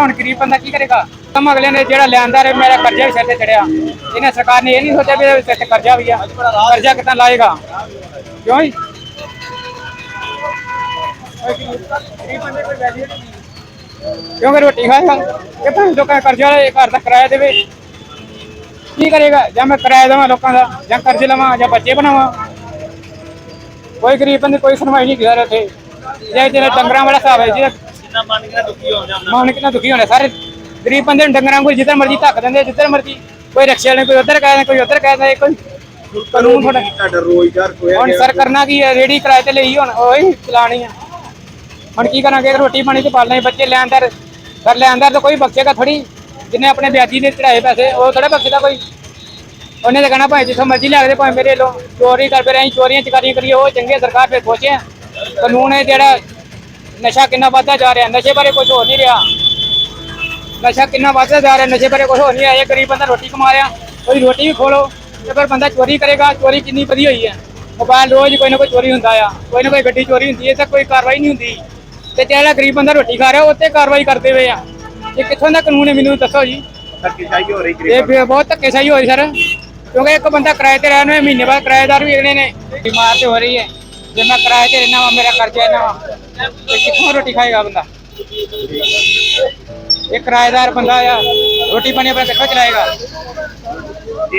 ਹੁਣ ਗਰੀਬ ਬੰਦਾ ਕੀ ਕਰੇਗਾ? ਕੰਮ ਅਗਲੇ ਨੇ ਜਿਹੜਾ ਲਿਆਂਦਾ ਰੇ ਮੇਰਾ ਕਰਜ਼ਾ ਵੀ ਸਿਰ ਤੇ ਚੜਿਆ। ਇਹਨੇ ਸਰਕਾਰ ਨੇ ਇਹ ਨਹੀਂ ਸੋਚਿਆ ਵੀ ਇਹਦੇ ਸਿਰ ਤੇ ਕਰਜ਼ਾ ਵੀ ਆ। ਕਰਜ਼ਾ ਕਿੱਦਾਂ ਲਾਏਗਾ? ਕਿਉਂ ਜੀ? ਕਿਉਂਕਿ ਰੋਟੀ ਖਾਏਗਾ? ਕਿ ਭਾਵੇਂ ਲੋਕਾਂ ਦਾ ਕਰਜ਼ਾ ਲਏ ਘਰ ਦਾ ਕਿਰਾਇਆ ਦੇਵੇ। ਕੀ ਕਰੇਗਾ? ਜਾਂ ਮੈਂ ਕਿਰਾਇਆ ਦੇਵਾਂ ਲੋਕਾਂ ਦਾ? ਜਾਂ ਕਰਜ਼ੇ ਲਵਾਂ? ਜਾਂ ਬੱਚੇ ਬਣਾਵਾਂ? ਕੋਈ ਗਰੀਬ ਬੰਦੇ, ਕੋਈ ਸੁਣਵਾਈ ਨਹੀਂ ਕਰ ਰਹੇ ਜੇ ਜਿਹੜੇ ਡੰਗਰਾਂ ਵਾਲਾ ਹਿਸਾਬ ਹੈ ਜਿਹਦਾ ਜਿੰਨਾ ਮਨ ਕਿੰਨਾ ਦੁਖੀ ਹੋ ਜਾਂਦਾ। ਮਾਂ ਕਿੰਨਾ ਦੁਖੀ ਹੋਣਾ ਸਾਰੇ ਗਰੀਬ ਬੰਦੇ ਨੂੰ ਡੰਗਰਾਂ ਕੋਈ ਜਿੱਧਰ ਮਰਜ਼ੀ ਧੱਕ ਦਿੰਦੇ ਜਿੱਧਰ ਮਰਜ਼ੀ ਕੋਈ ਰਕਸ਼ੇ ਵਾਲੇ ਕੋਈ ਉੱਧਰ ਕਹਿ ਦਿੰਦਾ ਕੋਈ ਉੱਧਰ ਕਹਿ ਦਿੰਦਾ ਕੋਈ ਕਾਨੂੰਨ ਥੋੜਾ ਤੁਹਾਡਾ। ਰੋਜ਼ਗਾਰ ਖੋਇਆ ਹੁਣ ਸਰ ਕਰਨਾ ਕੀ ਹੈ ਰੇੜੀ ਕਿਰਾਏ ਤੇ ਲਈ ਹੁਣ ਉਹੀ ਚਲਾਣੀ ਆ। ਹੁਣ ਕੀ ਕਰਾਂਗੇ ਰੋਟੀ ਪਾਣੀ ਤੇ ਪਾਲਣੇ ਬੱਚੇ ਲੈਂਦਰ ਕਰ ਲੈਂਦਰ ਤਾਂ ਕੋਈ ਬਖਸ਼ੇਗਾ ਥੋੜੀ ਜਿੰਨੇ ਆਪਣੇ ਵਿਆਜੀ ਦੇ ਚੜਾਏ ਪੈਸੇ ਉਹ ਥੋੜਾ ਬਖਸ਼ਦਾ ਕੋਈ। ਉਹਨੇ ਤਾਂ ਕਹਿਣਾ ਭਾਵੇਂ ਜਿੱਥੋਂ ਮਰਜ਼ੀ ਲਿਆ ਕੇ ਭਾਵੇਂ ਮੇਰੇ ਲੋ ਚੋਰੀ ਕਰ ਫਿਰ ਅਸੀਂ ਚੋਰੀਆਂ ਚਕਾਰੀਆਂ ਕਰੀਏ ਉਹ ਚੰਗੇ ਸਰਕਾਰ ਫਿਰ ਸੋਚੇ ਕਾਨੂੰਨ ਹੈ ਜਿਹੜਾ ਨਸ਼ਾ ਕਿੰਨਾ ਵੱਧਦਾ ਜਾ ਰਿਹਾ ਨਸ਼ੇ ਬਾਰੇ ਕੁਝ ਹੋ ਨਹੀਂ ਰਿਹਾ। ਨਸ਼ਾ ਕਿੰਨਾ ਵੱਧਦਾ ਜਾ ਰਿਹਾ ਨਸ਼ੇ ਬਾਰੇ ਕੁਝ ਹੋ ਨਹੀਂ ਰਿਹਾ ਇਹ ਗਰੀਬ ਬੰਦਾ ਰੋਟੀ ਕਮਾ ਰਿਹਾ ਉਹਦੀ ਰੋਟੀ ਵੀ ਖੋਲੋ ਤੇ ਫਿਰ ਬੰਦਾ ਚੋਰੀ ਕਰੇਗਾ ਚੋਰੀ ਕਿੰਨੀ ਵਧੀ ਹੋਈ ਹੈ। ਮੋਬਾਈਲ ਰੋਜ਼ ਕੋਈ ਨਾ ਕੋਈ ਚੋਰੀ ਹੁੰਦਾ ਆ ਕੋਈ ਨਾ ਕੋਈ ਗੱਡੀ ਚੋਰੀ ਹੁੰਦੀ ਹੈ ਤਾਂ ਕੋਈ ਕਾਰਵਾਈ ਨਹੀਂ ਹੁੰਦੀ। ਤੇ ਜਿਹੜਾ ਗਰੀਬ ਬੰਦਾ ਰੋਟੀ ਖਾ ਰਿਹਾ ਉਹ ਤੇ ਕਾਰਵਾਈ ਕਰਦੇ ਹੋਏ ਆ। ਇਹ ਕਿੱਥੋਂ ਦਾ ਕਾਨੂੰਨ ਹੈ ਮੈਨੂੰ ਦੱਸੋ ਜੀ। ਧੱਕੇਸ਼ਾਹੀ ਹੋ ਰਹੀ ਇਹ ਗਰੀਬਾਂ ਫਿਰ ਬਹੁਤ ਧੱਕੇਸ਼ਾਹੀ ਹੋਈ ਸਰ। ਕਿਉਂਕਿ ਇੱਕ ਬੰਦਾ ਕਿਰਾਏ ਤੇ ਰਹਿਣ ਨੂੰ ਮਹੀਨੇ ਬਾਅਦ ਕਿਰਾਏਦਾਰ ਵੀ ਅਗਲੇ ਨੇ। ਬਿਮਾਰ ਤੇ ਹੋ ਰਹੀ ਹੈ। ਜੇ ਮੈਂ ਕਿਰਾਏ ਤੇ ਰਹਿਣਾ ਵਾ, ਮੇਰਾ ਖਰਚਾ ਇਹਨਾਂ ਵਾ, ਤੇ ਕਿੱਥੋਂ ਰੋਟੀ ਖਾਏਗਾ ਬੰਦਾ? ਇਹ ਕਿਰਾਏਦਾਰ ਬੰਦਾ ਆ, ਰੋਟੀ ਪਾਣੀ ਆਪਣਾ ਕਿੱਥੋਂ ਚਲਾਏਗਾ?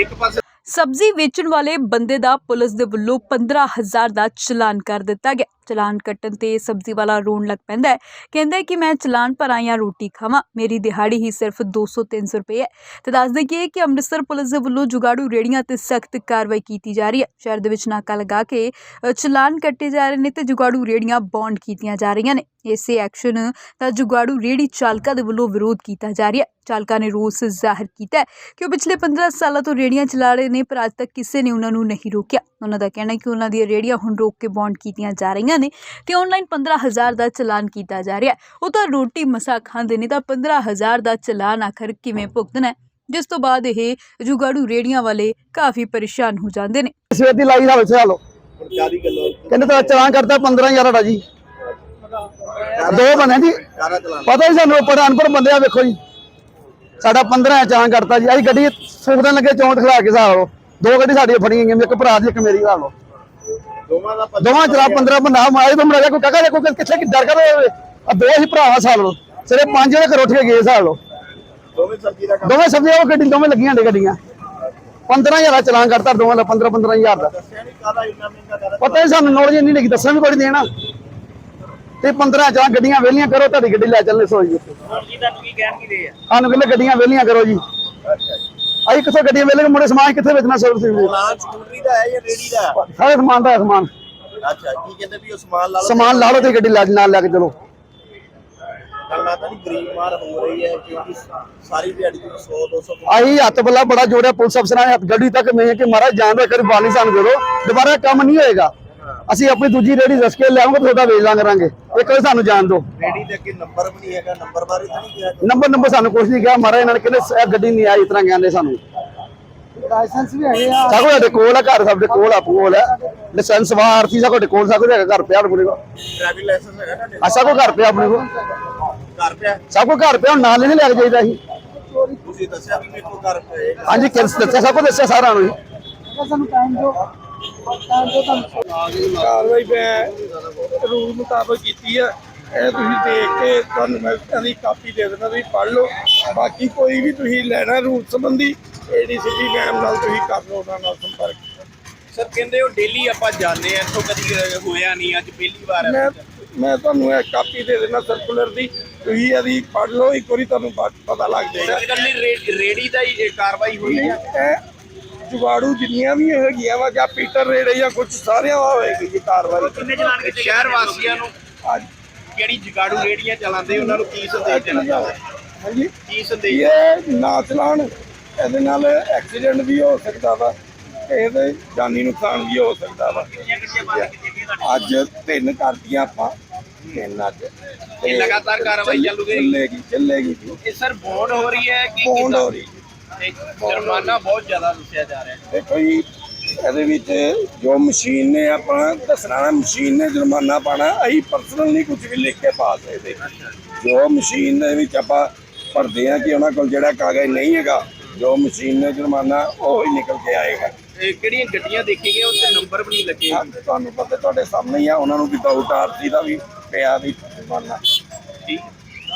ਇੱਕ ਪਾਸੇ ਸਬਜ਼ੀ ਵੇਚਣ ਵਾਲੇ ਬੰਦੇ ਦਾ ਪੁਲਿਸ ਦੇ ਵੱਲੋਂ 15000 ਦਾ ਚਲਾਨ ਕਰ ਦਿੱਤਾ ਗਿਆ। ਚਲਾਨ ਕੱਟਣ ਤੇ ਸਬਜ਼ੀ ਵਾਲਾ ਰੋਣ ਲੱਗ ਪੈਂਦਾ ਹੈ। ਕਹਿੰਦਾ ਹੈ ਕਿ ਮੈਂ ਚਲਾਨ ਭਰਾਂ ਜਾਂ ਰੋਟੀ ਖਾਵਾਂ, ਮੇਰੀ ਦਿਹਾੜੀ ਹੀ ਸਿਰਫ 200 300 ਰੁਪਏ ਹੈ। ਤੇ ਦੱਸ ਦਈਏ ਕਿ ਅੰਮ੍ਰਿਤਸਰ ਪੁਲਿਸ ਦੇ ਵੱਲੋਂ ਜੁਗਾੜੂ ਰੇੜੀਆਂ ਤੇ ਸਖਤ ਕਾਰਵਾਈ ਕੀਤੀ ਜਾ ਰਹੀ ਹੈ। ਸ਼ਹਿਰ ਦੇ ਵਿੱਚ ਨਾਕਾ ਲਗਾ ਕੇ ਚਲਾਨ ਕੱਟੇ ਜਾ ਰਹੇ ਨੇ ਤੇ ਜੁਗਾੜੂ ਰੇੜੀਆਂ ਬੌਂਡ ਕੀਤੀਆਂ ਜਾ ਰਹੀਆਂ ਨੇ। ਇਸੇ ਐਕਸ਼ਨ ਦਾ ਜੁਗਾੜੂ ਰੇੜੀ ਚਾਲਕਾਂ ਦੇ ਵੱਲੋਂ ਵਿਰੋਧ ਕੀਤਾ ਜਾ ਰਿਹਾ ਹੈ। ਚਾਲਕਾਂ ਨੇ ਰੋਸ ਜ਼ਾਹਰ ਕੀਤਾ ਕਿ ਉਹ ਪਿਛਲੇ 15 ਸਾਲਾਂ ਤੋਂ ਰੇੜੀਆਂ ਚਲਾ ਰਹੇ ਨੇ ਪਰ ਅੱਜ ਤੱਕ ਕਿਸੇ ਨੇ ਉਹਨਾਂ ਨੂੰ ਨਹੀਂ ਰੋਕਿਆ। ਉਹਨਾਂ ਦਾ ਕਹਿਣਾ ਹੈ ਕਿ ਉਹਨਾਂ ਦੀਆਂ ਰੇੜੀਆਂ ਹੁਣ ਰੋਕ ਕੇ ਬੌਂਡ ਕੀਤੀਆਂ ਜਾ ਰਹੀਆਂ ਨੇ ਤੇ ਆਨਲਾਈਨ 15000 ਦਾ ਚਲਾਨ ਕੀਤਾ ਜਾ ਰਿਹਾ ਉਹ ਤਾਂ ਰੋਟੀ ਮਸਾ ਖਾਂਦੇ ਨੇ ਤਾਂ 15000 ਦਾ ਚਲਾਨ ਆਖਰ ਕਿਵੇਂ ਭੁਗਤਣਾ ਹੈ? ਜਿਸ ਤੋਂ ਬਾਅਦ ਇਹ ਜੁਗਾੜੂ ਰੇੜੀਆਂ ਵਾਲੇ ਕਾਫੀ ਪਰੇਸ਼ਾਨ ਹੋ ਜਾਂਦੇ ਨੇ। ਸਵੇਰ ਦੀ ਲਾਈ ਹਾਲ ਗੱਲੋਂ? ਕਹਿੰਦੇ ਤਾਂ ਚਲਾਨ ਕਰਤਾ 15000 ਦਾ ਜੀ। ਦੋ ਬਣੇ ਜੀ। ਪਤਾ ਹੀ ਸਾਨੂੰ ਪੜਾ ਅਨਪੜ ਬੰਦੇ ਆ ਵੇਖੋ ਜੀ। ਸਾਡਾ 15 ਚਲਾਨ ਕਰਤਾ ਜੀ। ਅਸੀਂ ਗੱਡੀ ਸੁਖਦਨ ਲੱਗੇ ਚੌਂਟ ਖਲਾ ਕੇ ਹਿਸਾਬ ਲਓ। ਦੋ ਗੱਡੀ ਸਾਡੀਆਂ ਫੜੀਆਂ ਗਈਆਂ ਇੱਕ ਭਰਾ ਦੀ ਇੱਕ ਮੇਰੀ ਹਿਸਾਬ ਲਓ। ਦੋਵਾਂ ਦਾ ਪਤਾ ਦੋਵਾਂ ਚਲਾ 15 ਬੰਦਾ ਮਾਰੇ ਤੋਂ ਮਰਿਆ ਕੋਈ ਕਾਕਾ ਕੋਈ ਕਿੱਥੇ ਕਿ ਡਰ ਕਰ ਆ ਦੋ ਹੀ ਭਰਾਵਾ ਹਿਸਾਬ ਲਓ। ਸਿਰੇ ਪੰਜ ਦੇ ਘਰ ਉੱਠ ਕੇ ਗਏ ਹਿਸਾਬ ਲਓ। ਦੋਵੇਂ ਸਬਜ਼ੀ ਦਾ ਦੋਵੇਂ ਉਹ ਗੱਡੀ ਦੋਵੇਂ ਲੱਗੀਆਂ ਨੇ ਗੱਡੀਆਂ। 15000 ਦਾ ਚਲਾਨ ਕਰਤਾ ਦੋਵਾਂ ਦਾ 15 15000 ਦਾ। ਪਤਾ ਹੀ ਸਾਨੂੰ ਨੌਲੇਜ ਨਹੀਂ ਲੱਗੀ ਦੱਸਣ ਵੀ ਕੋਈ ਦੇਣਾ। ਤੇ 15 ਜਾਂ ਗੱਡੀਆਂ ਵਿਹਲੀਆਂ ਕਰੋ ਤੁਹਾਡੀ ਗੱਡੀ ਲੈ ਚੱਲਨੇ ਸੋਈ ਜੀ। ਤੁਹਾਨੂੰ ਕੀ ਕਹਿਣ ਕੀ ਦੇ ਆ? ਸਾਨੂੰ ਕਹਿੰਦੇ ਗੱਡੀਆਂ ਵਿਹਲੀਆਂ ਕਰੋ ਜੀ। ਅਸੀਂ ਕਿੱਥੋਂ ਗੱਡੀਆਂ ਵਿਹਲੇ ਮੁੰਡੇ ਸਮਾਨ ਕਿੱਥੇ ਵੇਚਣਾ ਸਰਵਿਸ ਵੀ ਚਲਾਨ ਸਕੂਟਰੀ ਦਾ ਹੈ ਜਾਂ ਰੇੜੀ ਦਾ? ਹੈ? ਸਾਰੇ ਸਮਾਨ ਦਾ ਹੈ ਸਮਾਨ। ਅੱਛਾ ਕੀ ਕਹਿੰਦੇ ਵੀ ਉਹ ਸਮਾਨ ਲਾ ਲਓ ਸਮਾਨ ਲਾ ਲਓ ਤੇ ਗੱਡੀ ਲੈ ਨਾਲ ਲੈ ਕੇ ਚਲੋ। ਗੱਲ ਤਾਂ ਨਹੀਂ ਗਰੀਬ ਮਾਰ ਹੋ ਰਹੀ ਹੈ ਕਿਉਂਕਿ ਸਾਰੀ ਦਿਹਾੜੀ ਤੋਂ 100 200 ਆਹੀ ਹੱਥ ਬੱਲਾ ਬੜਾ ਜੋੜਿਆ ਪੁਲਿਸ ਅਫਸਰਾਂ ਨੇ ਹੱਥ ਗੱਡੀ ਤੱਕ ਮੈਂ ਕਿ ਮਹਾਰਾਜ ਜਾਨ ਦਾ ਕਰੀ ਬਾਲੀ ਸਾਨੂੰ ਦੇ ਦਿਓ। ਦੁਬਾਰਾ ਕੰਮ ਨਹੀਂ ਹੋਏਗਾ। ਅਸੀਂ ਆਪਣੀ ਦੂਜੀ ਰੇੜੀ ਰਸ ਕੇ ਲਿਆਵਾਂਗੇ ਤੁਹਾਡਾ ਵੇਚ ਲਾਂਗੇ ਰਾਂਗੇ। ਇੱਕ ਵਾਰ ਸਾਨੂੰ ਜਾਣ ਦਿਓ। ਰੇੜੀ ਦੇ ਅੱਗੇ ਨੰਬਰ ਵੀ ਨਹੀਂ ਹੈਗਾ ਨੰਬਰ ਬਾਰੇ ਤਾਂ ਨਹੀਂ ਕਿਹਾ ਨੰਬਰ ਨੰਬਰ ਸਾਨੂੰ ਕੁਝ ਨਹੀਂ ਕਿਹਾ। ਮਹਾਰਾਜ ਇਹਨਾਂ ਨੇ ਕਹਿੰਦੇ ਇਹ ਗੱਡੀ ਨਹੀਂ ਆਈ ਇਸ ਤਰ੍ਹਾਂ ਕਹਿੰਦੇ ਸਾਨੂੰ। ਲਾਇਸੈਂਸ ਵੀ ਹੈਗੇ ਆ। ਸਾਕੋ ਸਾਡੇ ਕੋਲ ਆ ਘਰ ਸਾਡੇ ਕੋਲ ਆ ਕੋਲ ਆ। ਲਾਇਸੈਂਸ ਵਾ ਆਰਤੀ ਸਾਕੋ ਸਾਡੇ ਕੋਲ ਸਾਕੋ ਹੈਗਾ ਘਰ ਪਿਆ ਆਪਣੇ ਕੋਲ। ਡਰਾਈਵਿੰਗ ਲਾਇਸੈਂਸ ਹੈਗਾ ਤੁਹਾਡੇ ਆ ਸਾਕੋ ਘਰ ਪਿਆ ਆਪਣੇ ਕੋਲ। ਘਰ ਪਿਆ? ਸਾਕੋ ਘਰ ਪਿਆ ਨਾਲ ਨਹੀਂ ਲੈ ਕੇ ਜਾਈਦਾ ਸੀ ਤੁਸੀਂ ਦੱਸਿਆ ਵੀ ਮੇਰੇ ਕੋਲ ਘਰ ਪਏ ਹਾਂਜੀ ਕਿਸ ਦੱਸਿਆ? ਸਾਕੋ ਦੱਸਿਆ ਸਾਰਾ ਨੂੰ ਸਾਨੂੰ ਟਾਈਮ ਦਿਓ। ਕਾਰਵਾਈ ਮੈਂ ਰੂਲ ਮੁਤਾਬਕ ਕੀਤੀ ਆ। ਇਹ ਤੁਸੀਂ ਦੇਖ ਕੇ ਤੁਹਾਨੂੰ ਮੈਂ ਇਹਦੀ ਕਾਪੀ ਦੇ ਦੇਣਾ ਤੁਸੀਂ ਪੜ੍ਹ ਲਓ। ਬਾਕੀ ਕੋਈ ਵੀ ਤੁਸੀਂ ਲੈਣਾ ਰੂਲ ਸੰਬੰਧੀ ਏਡੀਸੀਪੀ ਮੈਮ ਨਾਲ ਤੁਸੀਂ ਕਰ ਲਓ ਉਹਨਾਂ ਨਾਲ ਸੰਪਰਕ। ਸਰ ਕਹਿੰਦੇ ਉਹ ਡੇਲੀ ਆਪਾਂ ਜਾਂਦੇ ਆ ਇੱਥੋਂ ਕਦੀ ਹੋਇਆ ਨਹੀਂ ਅੱਜ ਪਹਿਲੀ ਵਾਰ ਮੈਂ ਮੈਂ ਤੁਹਾਨੂੰ ਇਹ ਕਾਪੀ ਦੇ ਦੇਣਾ ਸਰਕੂਲਰ ਦੀ। ਤੁਸੀਂ ਇਹਦੀ ਪੜ੍ਹ ਲਓ ਇੱਕ ਵਾਰੀ ਤੁਹਾਨੂੰ ਪਤਾ ਲੱਗ ਜਾਏਗਾ। ਸਰ ਕੱਲੀ ਰੇੜੀ ਦਾ ਹੀ ਕਾਰਵਾਈ ਹੋਈ ਹੈ ਜੁਗਾੜੂ ਜਿੰਨੀਆਂ ਵੀ ਹੈਗੀਆਂ ਵਾ ਜਾਂ ਪੀਟਰ ਰੇੜੇ ਜਾਂ ਕੁਝ ਸਾਰਿਆਂ ਦਾ ਹੋਏਗੀ ਜੀ ਕਾਰਵਾਈ ਕਿੰਨੇ ਚਲਾਨ ਕੀਤੇ ਸ਼ਹਿਰ ਵਾਸੀਆਂ ਨੂੰ ਅੱਜ ਜਿਹੜੀ ਜਗਾੜੂ ਰੇੜੀਆਂ ਚਲਾਉਂਦੇ ਉਹਨਾਂ ਨੂੰ ਕੀ ਸੰਦੇਸ਼ ਦੇਣਾ ਚਾਹੁੰਦੇ ਹਾਂਜੀ। ਕੀ ਸੰਦੇਸ਼ ਇਹ ਨਾ ਚਲਾਉਣ ਇਹਦੇ ਨਾਲ ਐਕਸੀਡੈਂਟ ਵੀ ਹੋ ਸਕਦਾ ਵਾ ਇਹਦੇ ਜਾਨੀ ਨੁਕਸਾਨ ਵੀ ਹੋ ਸਕਦਾ ਵਾ। ਅੱਜ ਤਿੰਨ ਕਰਤੀਆਂ ਆਪਾਂ ਤਿੰਨ ਅੱਜ। ਇਹ ਲਗਾਤਾਰ ਕਾਰਵਾਈ ਚੱਲੇਗੀ? ਚੱਲੇਗੀ ਜੀ। ਇਹ ਸਰ ਬੌਂਡ ਹੋ ਰਹੀ ਹੈ ਕਿ ਕਿੱਦਾਂ? ਹੋ ਰਹੀ ਤੇ ਜੁਰਮਾਨਾ ਬਹੁਤ ਜ਼ਿਆਦਾ ਦੱਸਿਆ ਜਾ ਰਿਹਾ ਹੈ। ਦੇਖੋ ਜੀ ਇਹਦੇ ਵਿੱਚ ਜੋ ਮਸ਼ੀਨ ਨੇ ਆਪਣਾ ਦੱਸਣਾ ਮਸ਼ੀਨ ਨੇ ਜੁਰਮਾਨਾ ਪਾਣਾ ਅਸੀਂ ਪਰਸਨਲ ਨਹੀਂ ਕੁਝ ਵੀ ਲਿਖ ਕੇ ਪਾ ਸਕਦੇ। ਜੋ। ਮਸ਼ੀਨ ਦੇ ਵਿੱਚ ਆਪਾਂ ਭਰਦੇ ਆ ਕਿ ਉਹਨਾਂ ਕੋਲ ਜਿਹੜਾ ਕਾਗਜ਼ ਨਹੀਂ ਹੈਗਾ ਜੋ ਮਸ਼ੀਨ ਨੇ ਜੁਰਮਾਨਾ ਉਹ ਹੀ ਨਿਕਲ ਕੇ ਆਏਗਾ। ਇਹ ਕਿਹੜੀਆਂ ਗੱਡੀਆਂ ਦੇਖੀ ਗਈਆਂ ਉੱਤੇ ਨੰਬਰ ਵੀ ਨਹੀਂ ਲੱਗੇ। ਤੁਹਾਨੂੰ ਪਤਾ ਤੁਹਾਡੇ ਸਾਹਮਣੇ ਹੀ ਆ ਉਹਨਾਂ ਨੂੰ ਆਰਸੀ ਦਾ ਵੀ ਪਿਆ ਵੀ ਜੁਰਮਾਨਾ।